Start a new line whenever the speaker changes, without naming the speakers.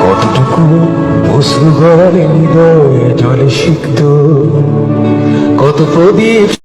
কতটুকু অশ্রু গড়ালে জলে সিক্ত কত প্রদীপ